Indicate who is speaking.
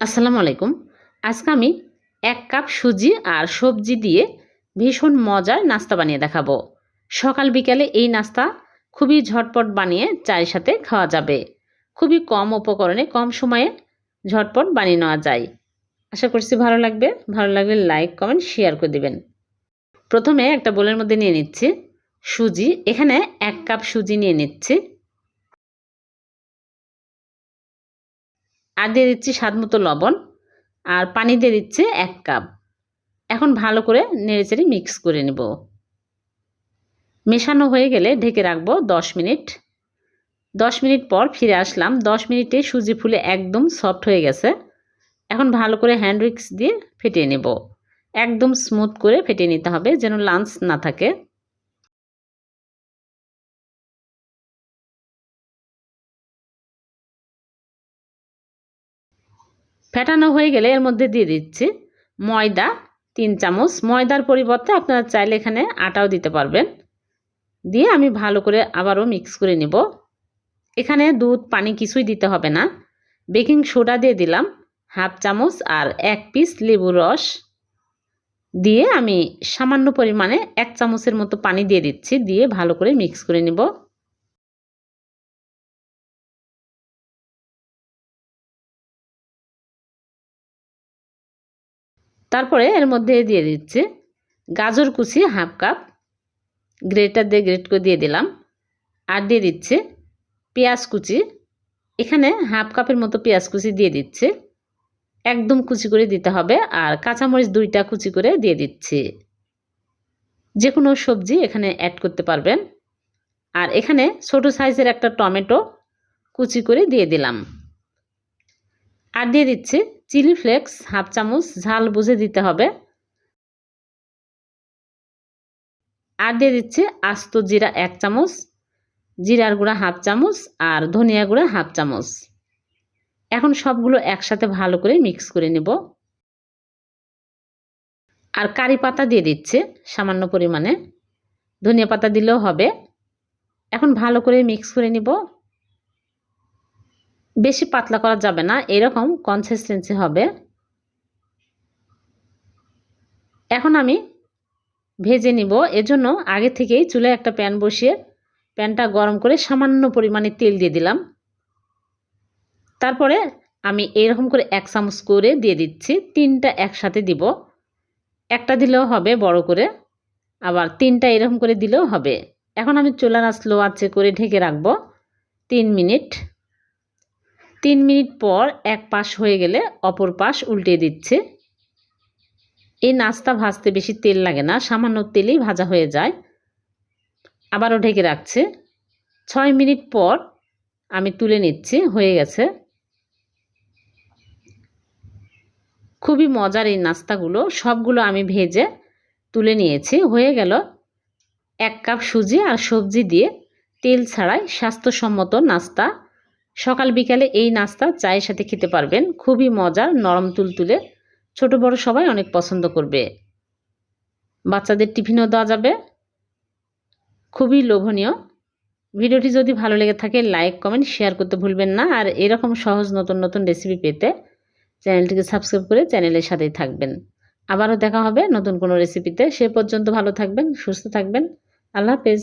Speaker 1: আসসালামু আলাইকুম। আজকে আমি এক কাপ সুজি আর সবজি দিয়ে ভীষণ মজার নাস্তা বানিয়ে দেখাবো। সকাল বিকালে এই নাস্তা খুবই ঝটপট বানিয়ে চায়ের সাথে খাওয়া যাবে। খুবই কম উপকরণে কম সময়ে ঝটপট বানিয়ে নেওয়া যায়। আশা করছি ভালো লাগবে। ভালো লাগলে লাইক, কমেন্ট, শেয়ার করে দেবেন। প্রথমে একটা বোলের মধ্যে নিয়ে নিচ্ছি। সুজি, এখানে এক কাপ সুজি নিয়ে নিচ্ছি। আর দিয়ে দিচ্ছি স্বাদ মতো লবণ আর পানি দিয়ে দিচ্ছি এক কাপ। এখন ভালো করে নেড়েচেড়ে মিক্স করে নেব। মেশানো হয়ে গেলে ঢেকে রাখব দশ মিনিট। দশ মিনিট পর ফিরে আসলাম। দশ মিনিটে সুজি ফুলে একদম সফট হয়ে গেছে। এখন ভালো করে হ্যান্ড উইক্স দিয়ে ফেটিয়ে নেব। একদম স্মুথ করে ফেটিয়ে নিতে হবে যেন লাঞ্চ না থাকে। ফেটানো হয়ে গেলে এর মধ্যে দিয়ে দিচ্ছি ময়দা তিন চামচ। ময়দার পরিবর্তে আপনারা চাইলে এখানে আটাও দিতে পারবেন। দিয়ে আমি ভালো করে আবারও মিক্স করে নেব। এখানে দুধ, পানি কিছুই দিতে হবে না। বেকিং সোডা দিয়ে দিলাম হাফ চামচ আর এক পিস লেবু রস। দিয়ে আমি সামান্য পরিমাণে এক চামচের মতো পানি দিয়ে দিচ্ছি। দিয়ে ভালো করে মিক্স করে নেব। তারপরে এর মধ্যে দিয়ে দিচ্ছে গাজর কুচি হাফ কাপ, গ্রেটার দিয়ে গ্রেট করে দিয়ে দিলাম। আর দিয়ে দিচ্ছে পেঁয়াজ কুচি, এখানে হাফ কাপের মতো পেঁয়াজ কুচি দিয়ে দিচ্ছে। একদম কুচি করে দিতে হবে আর কাঁচামরিচ দুইটা কুচি করে দিয়ে দিচ্ছি। যে কোনো সবজি এখানে অ্যাড করতে পারবেন। আর এখানে ছোট সাইজের একটা টমেটো কুচি করে দিয়ে দিলাম। আর দিয়ে দিচ্ছি চিলি ফ্লেক্স, হাফ চামচ ঝাল বুঝে দিতে হবে। আর দিয়ে দিচ্ছি আস্ত জিরা এক চামচ, জিরার গুঁড়া হাফ চামচ আর ধনিয়া গুঁড়া হাফ চামচ। এখন সবগুলো একসাথে ভালো করে মিক্স করে নেব। আর কারি পাতা দিয়ে দিচ্ছে সামান্য পরিমাণে। ধনিয়া পাতা দিলেও হবে। এখন ভালো করে মিক্স করে নিব। বেশি পাতলা করা যাবে না, এরকম কনসিস্টেন্সি হবে। এখন আমি ভেজে নিব। এজন্য আগে থেকেই চুলে একটা প্যান বসিয়ে প্যানটা গরম করে সামান্য পরিমাণে তেল দিয়ে দিলাম। তারপরে আমি এরকম করে এক চামচ করে দিয়ে দিচ্ছি। তিনটা একসাথে দিব। একটা দিলেও হবে বড় করে, আবার তিনটা এরকম করে দিলেও হবে। এখন আমি চুলা না স্লো আছে করে ঢেকে রাখব। তিন মিনিট। তিন মিনিট পর এক পাশ হয়ে গেলে অপর পাশ উল্টে দিচ্ছে। এই নাস্তা ভাজতে বেশি তেল লাগে না, সামান্য তেলেই ভাজা হয়ে যায়। আবারও ঢেকে রাখছে। ছয় মিনিট পর আমি তুলে নিচ্ছি, হয়ে গেছে। খুবই মজার এই নাস্তাগুলো, সবগুলো আমি ভেজে তুলে নিয়েছি। হয়ে গেল এক কাপ সুজি আর সবজি দিয়ে তেল ছাড়াই স্বাস্থ্যসম্মত নাস্তা। সকাল বিকালে এই নাস্তা চায়ের সাথে খেতে পারবেন। খুবই মজার, নরম তুলতুলে। ছোট বড় সবাই অনেক পছন্দ করবে। বাচ্চাদের টিফিনও দেওয়া যাবে। খুবই লোভনীয়। ভিডিওটি যদি ভালো লেগে থাকে, লাইক, কমেন্ট, শেয়ার করতে ভুলবেন না। আর এরকম সহজ নতুন নতুন রেসিপি পেতে চ্যানেলটিকে সাবস্ক্রাইব করে চ্যানেলের সাথেই থাকবেন। আবারও দেখা হবে নতুন কোনো রেসিপিতে। সে পর্যন্ত ভালো থাকবেন, সুস্থ থাকবেন। আল্লাহ হাফেজ।